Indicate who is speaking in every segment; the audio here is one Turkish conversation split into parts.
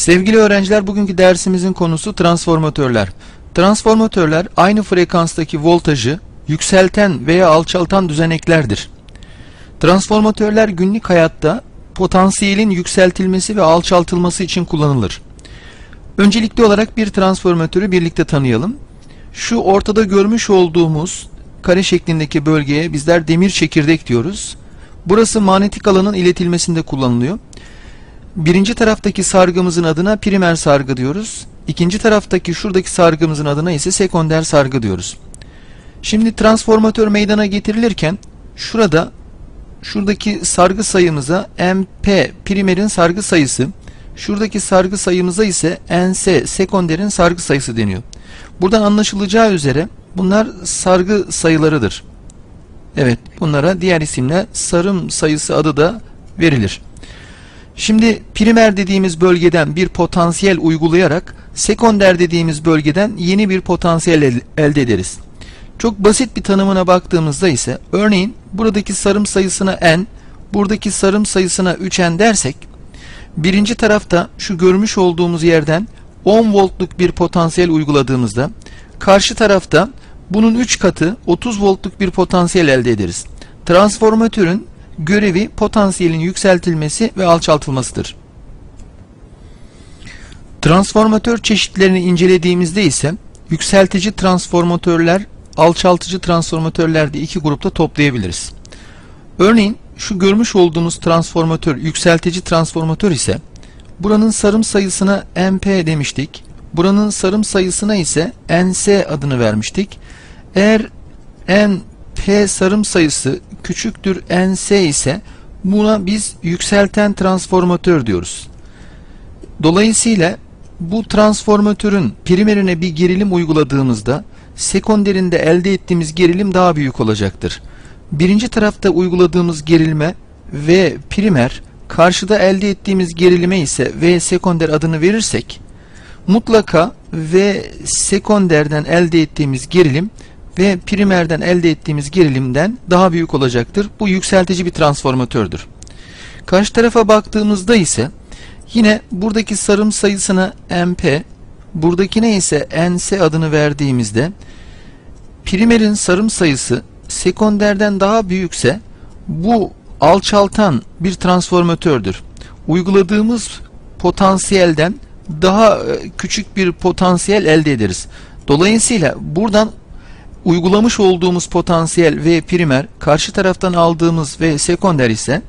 Speaker 1: Sevgili öğrenciler bugünkü dersimizin konusu transformatörler. Transformatörler aynı frekanstaki voltajı yükselten veya alçaltan düzeneklerdir. Transformatörler günlük hayatta potansiyelin yükseltilmesi ve alçaltılması için kullanılır. Öncelikli olarak bir transformatörü birlikte tanıyalım. Şu ortada görmüş olduğumuz kare şeklindeki bölgeye bizler demir çekirdek diyoruz. Burası manyetik alanın iletilmesinde kullanılıyor. Birinci taraftaki sargımızın adına primer sargı diyoruz. İkinci taraftaki şuradaki sargımızın adına ise sekonder sargı diyoruz. Şimdi transformatör meydana getirilirken şurada şuradaki sargı sayımıza MP primerin sargı sayısı, şuradaki sargı sayımıza ise NS sekonderin sargı sayısı deniyor. Buradan anlaşılacağı üzere bunlar sargı sayılarıdır. Evet bunlara diğer isimle sarım sayısı adı da verilir. Şimdi primer dediğimiz bölgeden bir potansiyel uygulayarak sekonder dediğimiz bölgeden yeni bir potansiyel el- elde ederiz. Çok basit bir tanımına baktığımızda ise örneğin buradaki sarım sayısına n, buradaki sarım sayısına 3n dersek birinci tarafta şu görmüş olduğumuz yerden 10 voltluk bir potansiyel uyguladığımızda karşı tarafta bunun 3 katı 30 voltluk bir potansiyel elde ederiz. Transformatörün görevi potansiyelin yükseltilmesi ve alçaltılmasıdır. Transformatör çeşitlerini incelediğimizde ise yükseltici transformatörler, alçaltıcı transformatörler diye iki grupta toplayabiliriz. Örneğin şu görmüş olduğunuz transformatör yükseltici transformatör ise buranın sarım sayısına MP demiştik. Buranın sarım sayısına ise NS adını vermiştik. Eğer NP sarım sayısı küçüktür NS ise buna biz yükselten transformatör diyoruz. Dolayısıyla bu transformatörün primerine bir gerilim uyguladığımızda sekonderinde elde ettiğimiz gerilim daha büyük olacaktır. Birinci tarafta uyguladığımız gerilme V primer, karşıda elde ettiğimiz gerilime ise V sekonder adını verirsek mutlaka V sekonderden elde ettiğimiz gerilim ve primerden elde ettiğimiz gerilimden daha büyük olacaktır. Bu yükseltici bir transformatördür. Karşı tarafa baktığımızda ise yine buradaki sarım sayısına MP, buradakine ise NS adını verdiğimizde primerin sarım sayısı sekonderden daha büyükse bu alçaltan bir transformatördür. Uyguladığımız potansiyelden daha e, küçük bir potansiyel elde ederiz. Dolayısıyla buradan uygulamış olduğumuz potansiyel V primer karşı taraftan aldığımız V sekonder ise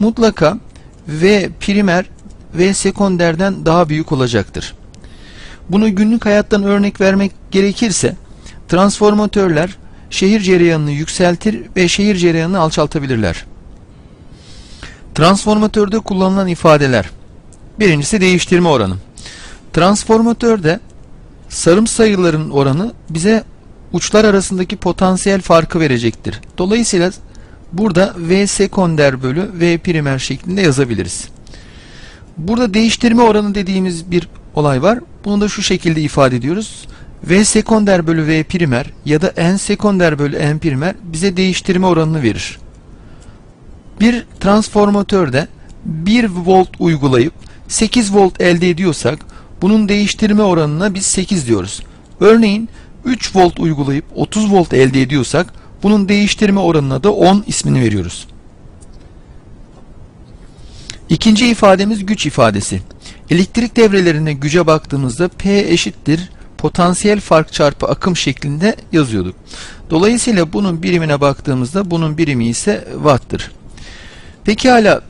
Speaker 1: mutlaka V primer V sekonderden daha büyük olacaktır. Bunu günlük hayattan örnek vermek gerekirse transformatörler şehir cereyanını yükseltir ve şehir cereyanını alçaltabilirler. Transformatörde kullanılan ifadeler. Birincisi değiştirme oranı. Transformatörde sarım sayıların oranı bize uçlar arasındaki potansiyel farkı verecektir. Dolayısıyla burada V sekonder bölü V primer şeklinde yazabiliriz. Burada değiştirme oranı dediğimiz bir olay var. Bunu da şu şekilde ifade ediyoruz. V sekonder bölü V primer ya da N sekonder bölü N primer bize değiştirme oranını verir. Bir transformatörde 1 volt uygulayıp 8 volt elde ediyorsak bunun değiştirme oranına biz 8 diyoruz. Örneğin 3 volt uygulayıp 30 volt elde ediyorsak bunun değiştirme oranına da 10 ismini veriyoruz. İkinci ifademiz güç ifadesi. Elektrik devrelerine güce baktığımızda P eşittir potansiyel fark çarpı akım şeklinde yazıyorduk. Dolayısıyla bunun birimine baktığımızda bunun birimi ise watt'tır. Peki hala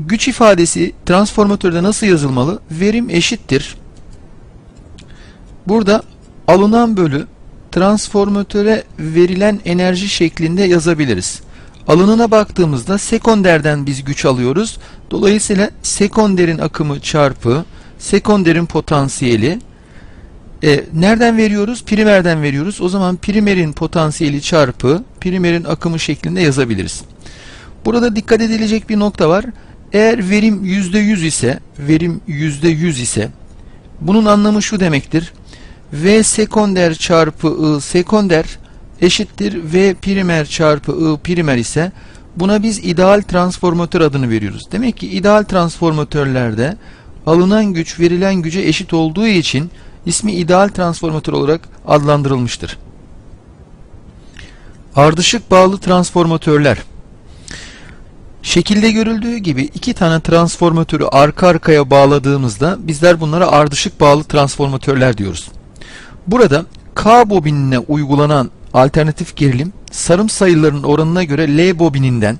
Speaker 1: güç ifadesi transformatörde nasıl yazılmalı? Verim eşittir. Burada alınan bölü transformatöre verilen enerji şeklinde yazabiliriz. Alınına baktığımızda sekonderden biz güç alıyoruz. Dolayısıyla sekonderin akımı çarpı sekonderin potansiyeli e, nereden veriyoruz? Primerden veriyoruz. O zaman primerin potansiyeli çarpı primerin akımı şeklinde yazabiliriz. Burada dikkat edilecek bir nokta var. Eğer verim %100 ise, verim %100 ise bunun anlamı şu demektir. V sekonder çarpı I sekonder eşittir V primer çarpı I primer ise buna biz ideal transformatör adını veriyoruz. Demek ki ideal transformatörlerde alınan güç verilen güce eşit olduğu için ismi ideal transformatör olarak adlandırılmıştır. Ardışık bağlı transformatörler Şekilde görüldüğü gibi iki tane transformatörü arka arkaya bağladığımızda bizler bunlara ardışık bağlı transformatörler diyoruz. Burada K bobinine uygulanan alternatif gerilim sarım sayılarının oranına göre L bobininden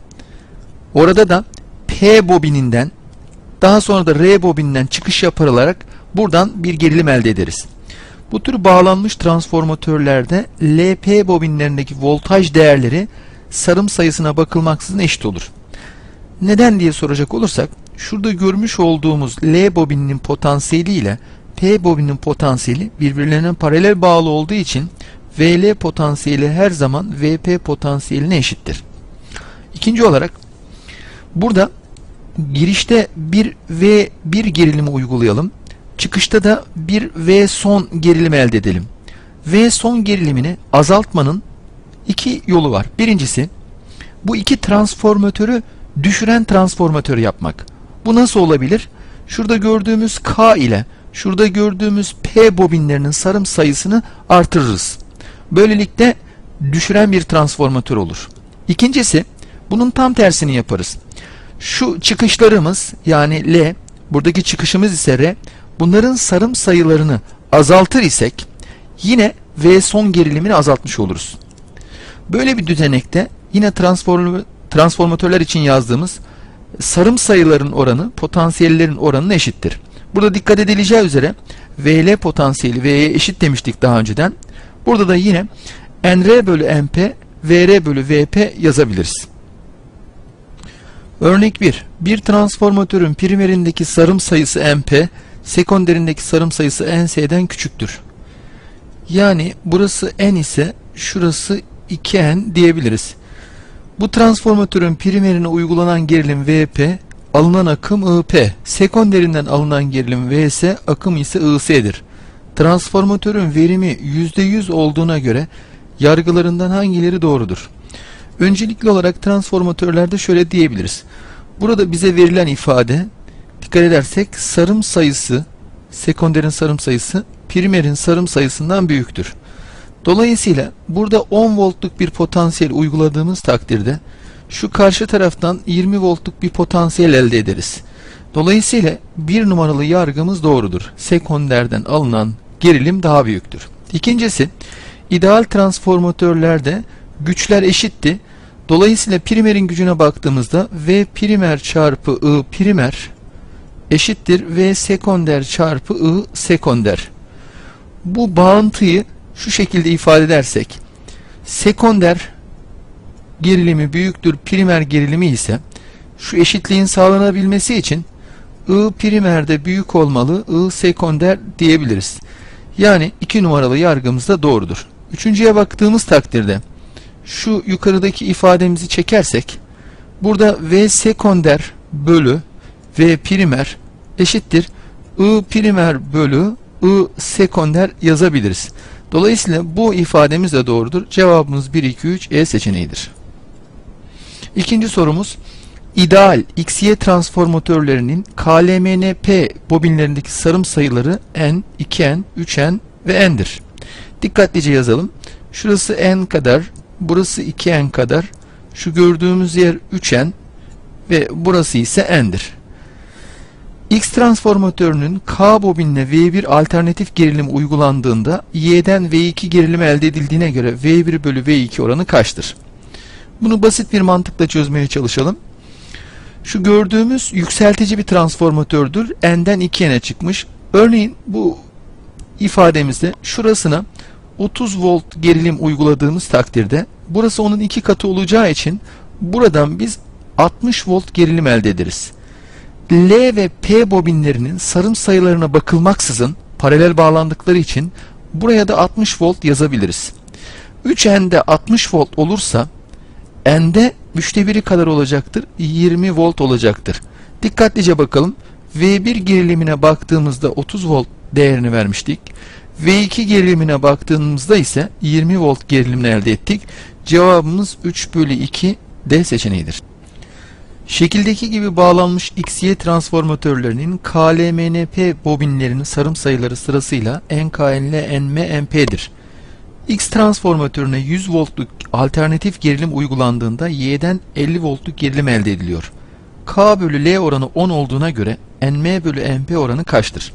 Speaker 1: orada da P bobininden daha sonra da R bobininden çıkış yapılarak buradan bir gerilim elde ederiz. Bu tür bağlanmış transformatörlerde LP bobinlerindeki voltaj değerleri sarım sayısına bakılmaksızın eşit olur. Neden diye soracak olursak şurada görmüş olduğumuz L bobininin potansiyeli ile P bobininin potansiyeli birbirlerine paralel bağlı olduğu için VL potansiyeli her zaman VP potansiyeline eşittir. İkinci olarak burada girişte bir V1 gerilimi uygulayalım. Çıkışta da bir V son gerilim elde edelim. V son gerilimini azaltmanın iki yolu var. Birincisi bu iki transformatörü düşüren transformatör yapmak. Bu nasıl olabilir? Şurada gördüğümüz K ile şurada gördüğümüz P bobinlerinin sarım sayısını artırırız. Böylelikle düşüren bir transformatör olur. İkincisi bunun tam tersini yaparız. Şu çıkışlarımız yani L, buradaki çıkışımız ise R, bunların sarım sayılarını azaltır isek yine V son gerilimini azaltmış oluruz. Böyle bir düzenekte yine transform transformatörler için yazdığımız sarım sayıların oranı potansiyellerin oranına eşittir. Burada dikkat edileceği üzere VL potansiyeli V'ye eşit demiştik daha önceden. Burada da yine NR bölü MP VR bölü VP yazabiliriz. Örnek 1. Bir transformatörün primerindeki sarım sayısı MP, sekonderindeki sarım sayısı NS'den küçüktür. Yani burası N ise şurası 2N diyebiliriz. Bu transformatörün primerine uygulanan gerilim VP, alınan akım IP, sekonderinden alınan gerilim VS, akım ise IS'dir. Transformatörün verimi %100 olduğuna göre yargılarından hangileri doğrudur? Öncelikli olarak transformatörlerde şöyle diyebiliriz. Burada bize verilen ifade dikkat edersek sarım sayısı sekonderin sarım sayısı primerin sarım sayısından büyüktür. Dolayısıyla burada 10 voltluk bir potansiyel uyguladığımız takdirde şu karşı taraftan 20 voltluk bir potansiyel elde ederiz. Dolayısıyla bir numaralı yargımız doğrudur. Sekonderden alınan gerilim daha büyüktür. İkincisi ideal transformatörlerde güçler eşitti. Dolayısıyla primerin gücüne baktığımızda V primer çarpı I primer eşittir V sekonder çarpı I sekonder. Bu bağıntıyı şu şekilde ifade edersek sekonder gerilimi büyüktür primer gerilimi ise şu eşitliğin sağlanabilmesi için I primerde büyük olmalı I sekonder diyebiliriz. Yani iki numaralı yargımız da doğrudur. Üçüncüye baktığımız takdirde şu yukarıdaki ifademizi çekersek burada V sekonder bölü V primer eşittir I primer bölü I sekonder yazabiliriz. Dolayısıyla bu ifademiz de doğrudur. Cevabımız 1, 2, 3 E seçeneğidir. İkinci sorumuz ideal XY transformatörlerinin KLMNP bobinlerindeki sarım sayıları N, 2N, 3N ve N'dir. Dikkatlice yazalım. Şurası N kadar, burası 2N kadar, şu gördüğümüz yer 3N ve burası ise N'dir. X transformatörünün K bobinine V1 alternatif gerilim uygulandığında Y'den V2 gerilim elde edildiğine göre V1 bölü V2 oranı kaçtır? Bunu basit bir mantıkla çözmeye çalışalım. Şu gördüğümüz yükseltici bir transformatördür. N'den 2N'e çıkmış. Örneğin bu ifademizde şurasına 30 volt gerilim uyguladığımız takdirde burası onun iki katı olacağı için buradan biz 60 volt gerilim elde ederiz. L ve P bobinlerinin sarım sayılarına bakılmaksızın paralel bağlandıkları için buraya da 60 volt yazabiliriz. 3N'de 60 volt olursa N'de üçte biri kadar olacaktır. 20 volt olacaktır. Dikkatlice bakalım. V1 gerilimine baktığımızda 30 volt değerini vermiştik. V2 gerilimine baktığımızda ise 20 volt gerilimini elde ettik. Cevabımız 3 bölü 2 D seçeneğidir. Şekildeki gibi bağlanmış XY transformatörlerinin KLMNP bobinlerinin sarım sayıları sırasıyla NKNL, NM, NP'dir. X transformatörüne 100 voltluk alternatif gerilim uygulandığında Y'den 50 voltluk gerilim elde ediliyor. K bölü L oranı 10 olduğuna göre NM bölü NP oranı kaçtır?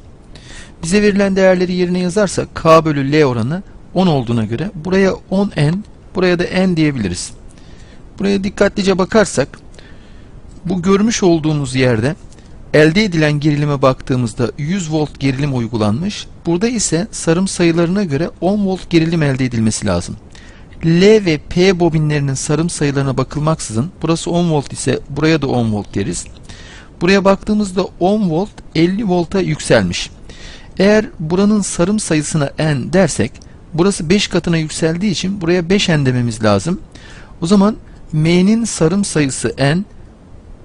Speaker 1: Bize verilen değerleri yerine yazarsak K bölü L oranı 10 olduğuna göre buraya 10N, buraya da N diyebiliriz. Buraya dikkatlice bakarsak bu görmüş olduğunuz yerde elde edilen gerilime baktığımızda 100 volt gerilim uygulanmış. Burada ise sarım sayılarına göre 10 volt gerilim elde edilmesi lazım. L ve P bobinlerinin sarım sayılarına bakılmaksızın burası 10 volt ise buraya da 10 volt deriz. Buraya baktığımızda 10 volt 50 volta yükselmiş. Eğer buranın sarım sayısına n dersek burası 5 katına yükseldiği için buraya 5n dememiz lazım. O zaman M'nin sarım sayısı n,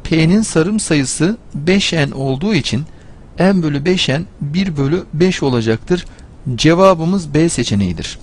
Speaker 1: P'nin sarım sayısı 5n olduğu için n bölü 5n 1 bölü 5 olacaktır. Cevabımız B seçeneğidir.